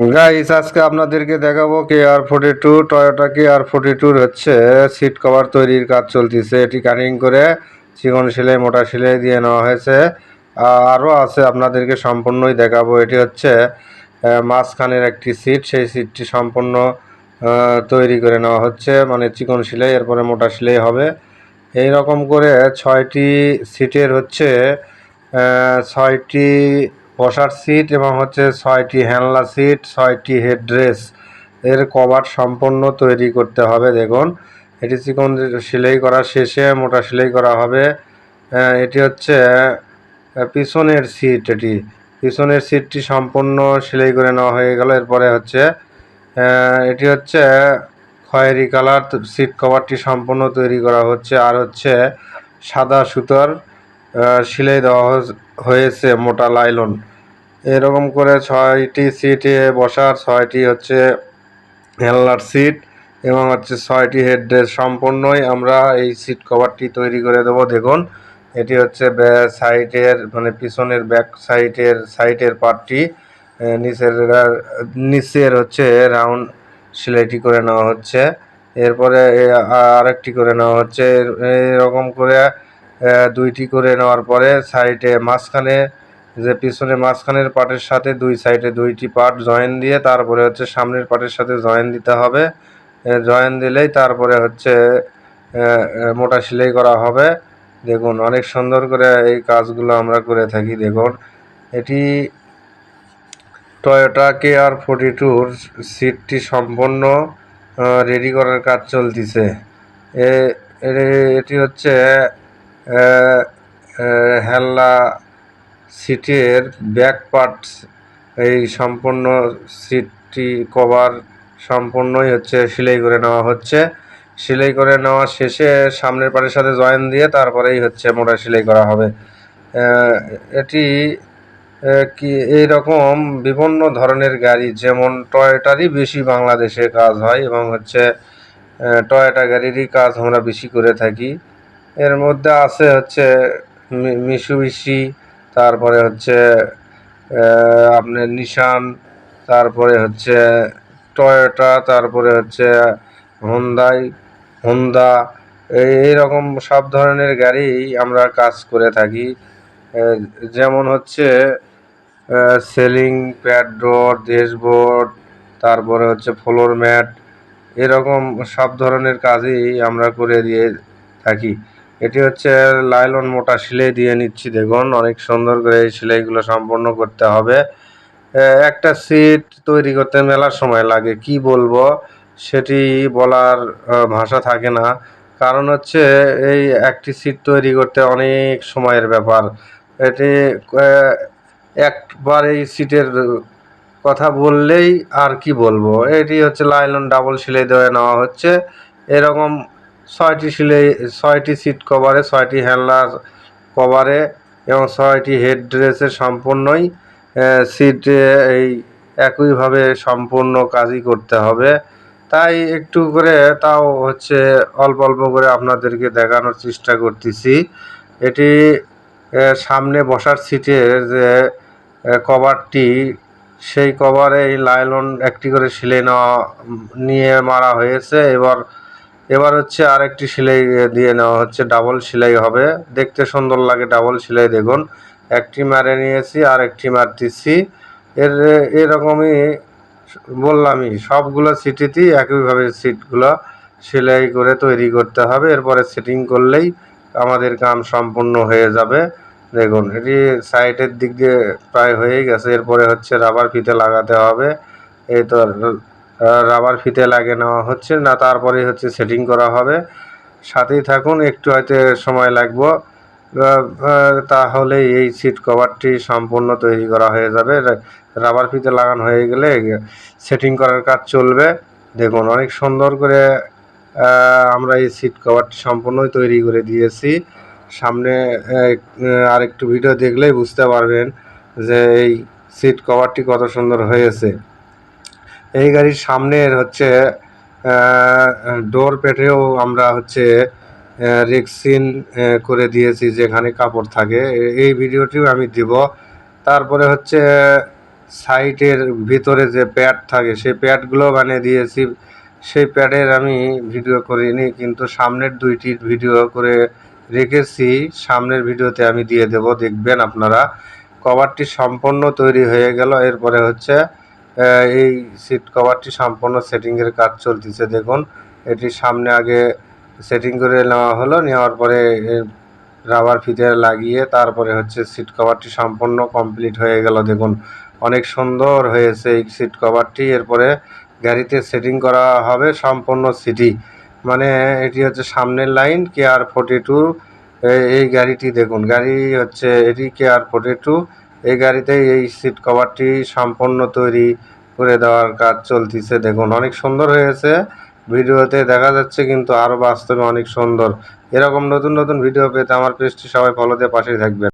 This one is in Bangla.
গাইস আজকে আপনাদেরকে দেখাবো K R forty two Toyota K R forty টুর হচ্ছে সিট কভার তৈরির কাজ চলতেছে। এটি কাটিং করে চিকন সেলাই, মোটা সেলাই দিয়ে নেওয়া হয়েছে। আরও আছে, আপনাদেরকে সম্পূর্ণই দেখাবো। এটি হচ্ছে মাঝখানের একটি সিট সেই সিটটি সম্পূর্ণ তৈরি করে নেওয়া হচ্ছে। মানে চিকন সেলাই, এরপরে মোটা সেলাই হবে। এই রকম করে ছয়টি সিটের হচ্ছে ছয়টি বসার সিট এবং হচ্ছে ছয়টি হ্যান্ডলা সিট, ছয়টি হেডরেস এর কভার সম্পূর্ণ তৈরি করতে হবে, দেখুন। এটি চিকন সেলাই করা শেষে, মোটা সেলাই করা হবে। এটি হচ্ছে পিছনের সিট এটি। পিছনের সিটটি সম্পূর্ণ সেলাই করে নেওয়া হয়ে গেল। এরপরে হচ্ছে এটি হচ্ছে, খয়েরি কালার সিট কভারটি সম্পূর্ণ তৈরি করা হচ্ছে। আর হচ্ছে, সাদা সুতার সেলাই দেওয়া হয়েছে, মোটা লাইলন। এরকম করে ছয়টি সিটে বসার, ছয়টি হচ্ছে হেলনার সিট এবং হচ্ছে ছয়টি হেডরেস সম্পূর্ণই আমরা এই সিট কভারটি তৈরি করে দেবো। দেখুন, এটি হচ্ছে সাইডের মানে পিছনের ব্যাক সাইডের সাইডের পার্টটি নিচের নিচের হচ্ছে রাউন্ড সেলাইটি করে নেওয়া হচ্ছে। এরপরে আরেকটি করে নেওয়া হচ্ছে। এর- এরকম করে দুইটি করে নেওয়ার পরে সাইডে মাঝখানে যে পিছনে মাঝখানের পার্টের সাথে দুই সাইডে দুইটি পার্ট জয়েন দিয়ে, তারপরে হচ্ছে সামনের পার্টের সাথে জয়েন দিতে হবে। জয়েন দিলেই তারপরে হচ্ছে মোটা সেলাই করা হবে। দেখুন, অনেক সুন্দর করে এই কাজগুলো আমরা করে থাকি, দেখুন। এটি টয়োটা কে আর ফোর্টি টুর সিটটি সম্পূর্ণ রেডি করার কাজ চলতেছে। এটি হচ্ছে হেল্লা সিটের ব্যাক পার্ট এই সম্পূর্ণ সিটটি কভার সম্পূর্ণই হচ্ছে সেলাই করে নেওয়া হচ্ছে। সেলাই করে নেওয়া শেষে সামনের পাটের সাথে জয়েন দিয়ে তারপরেই হচ্ছে মোটা সেলাই করা হবে। এটি কি এই রকম বিভিন্ন ধরনের গাড়ি, যেমন টয়োটারই বেশি বাংলাদেশে কাজ হয় এবং হচ্ছে টয়োটা গাড়িরই কাজ আমরা বেশি করে থাকি। এর মধ্যে আছে হচ্ছে মিশুবিশি তারপরে হচ্ছে আপনার নিশান তারপরে হচ্ছে টয়োটা তারপরে হচ্ছে হোন্দাই হোন্ডা এই এইরকম সব ধরনের গাড়ি আমরা কাজ করে থাকি। যেমন হচ্ছে সেলিং, প্যাড ডোর ড্যাশবোর্ড, তারপরে হচ্ছে ফ্লোর ম্যাট, এরকম সব ধরনের কাজই আমরা করে দিয়ে থাকি। এটি হচ্ছে লাইলন মোটা সেলাই দিয়ে নিচ্ছি, দেখুন। অনেক সুন্দর করে এই সেলাইগুলো সম্পন্ন করতে হবে। একটা সিট তৈরি করতে মেলার সময় লাগে, কি বলব? সেটি বলার ভাষা থাকে না। কারণ হচ্ছে এই একটি সিট তৈরি করতে অনেক সময়ের ব্যাপার। এটি একবার এই সিটের কথা বললেই আর কি বলব? এটি হচ্ছে লাইলন ডাবল সেলাই দেওয়া নেওয়া হচ্ছে। এরকম ছয়টি সেলাই ছয়টি সিট কভারে, ছয়টি হ্যান্ডলার কভারে এবং ছয়টি হেড ড্রেসে সম্পূর্ণই সিটে এই একইভাবে সম্পূর্ণ কাজই করতে হবে। তাই একটু করে তাও হচ্ছে অল্প অল্প করে আপনাদেরকে দেখানোর চেষ্টা করতেছি। এটি সামনে বসার সিটের যে কভারটি, সেই কভারে এই লাইলন একটি করে সিলে নেওয়া, নিয়ে মারা হয়েছে। এবার এবার হচ্ছে আরেকটি সেলাই দিয়ে নেওয়া হচ্ছে, ডাবল সেলাই হবে। দেখতে সুন্দর লাগে ডাবল সেলাই, দেখুন। একটি মারে নিয়েছি আর একটি মারতেছি। এর এরকমই বললামই, সবগুলো সিটিতেই একইভাবে সিটগুলো সেলাই করে তৈরি করতে হবে। এরপরে সেটিং করলেই আমাদের কাম সম্পূর্ণ হয়ে যাবে। দেখুন, এটি সাইডের দিক দিয়ে প্রায় হয়েই গেছে। এরপরে হচ্ছে রাবার ফিতে লাগাতে হবে। এই তো রাবার ফিতে লাগিয়ে নেওয়া হচ্ছে। না তারপরে হচ্ছে সেটিং করা হবে। সাথেই থাকুন, একটু হয়তো সময় লাগবো। তাহলে এই সিট কভারটি সম্পূর্ণ তৈরি করা হয়ে যাবে। রাবার ফিতে লাগানো হয়ে গেলে সেটিং করার কাজ চলবে। দেখুন, অনেক সুন্দর করে আমরা এই সিট কভারটি সম্পূর্ণই তৈরি করে দিয়েছি। সামনে আরেকটু ভিডিও দেখলেই বুঝতে পারবেন যে এই সিট কভারটি কত সুন্দর হয়েছে। এই গাড়ির সামনের হচ্ছে ডোর পেটেও আমরা হচ্ছে রেক্সিন করে দিয়েছি যেখানে কাপড় থাকে। এই ভিডিওটিও আমি দিব। তারপরে হচ্ছে সাইটের ভিতরে যে প্যাড থাকে, সেই প্যাডগুলো বানিয়ে দিয়েছি। সেই প্যাডের আমি ভিডিও করিনি, কিন্তু সামনের দুইটি ভিডিও করে রেখেছি। সামনের ভিডিওতে আমি দিয়ে দেব, দেখবেন আপনারা। কভারটি সম্পূর্ণ তৈরি হয়ে গেল। এরপরে হচ্ছে এই সিট কভারটি সম্পূর্ণ সেটিংয়ের কাজ চলতেছে, দেখুন। এটি সামনে আগে সেটিং করে নেওয়া হলো, নেওয়ার পরে রাবার ফিতে লাগিয়ে তারপরে হচ্ছে সিট কভারটি সম্পূর্ণ কমপ্লিট হয়ে গেল, দেখুন। অনেক সুন্দর হয়েছে এই সিট কভারটি এরপরে গাড়িতে সেটিং করা হবে সম্পূর্ণ সিটি মানে এটি হচ্ছে সামনের line K R forty two এই গাড়িটি দেখুন। গাড়ি হচ্ছে এটি কে আর ফোর্টি টু এই গাড়িতে এই সিট কভারটি সম্পূর্ণ তৈরি করে দেওয়ার কাজ চলতেছে। দেখুন, অনেক সুন্দর হয়েছে। ভিডিওতে দেখা যাচ্ছে কিন্তু আরও বাস্তবে অনেক সুন্দর। এরকম নতুন নতুন ভিডিও পেতে আমার পেজটি সবাই ফলোতে পাশেই থাকবেন।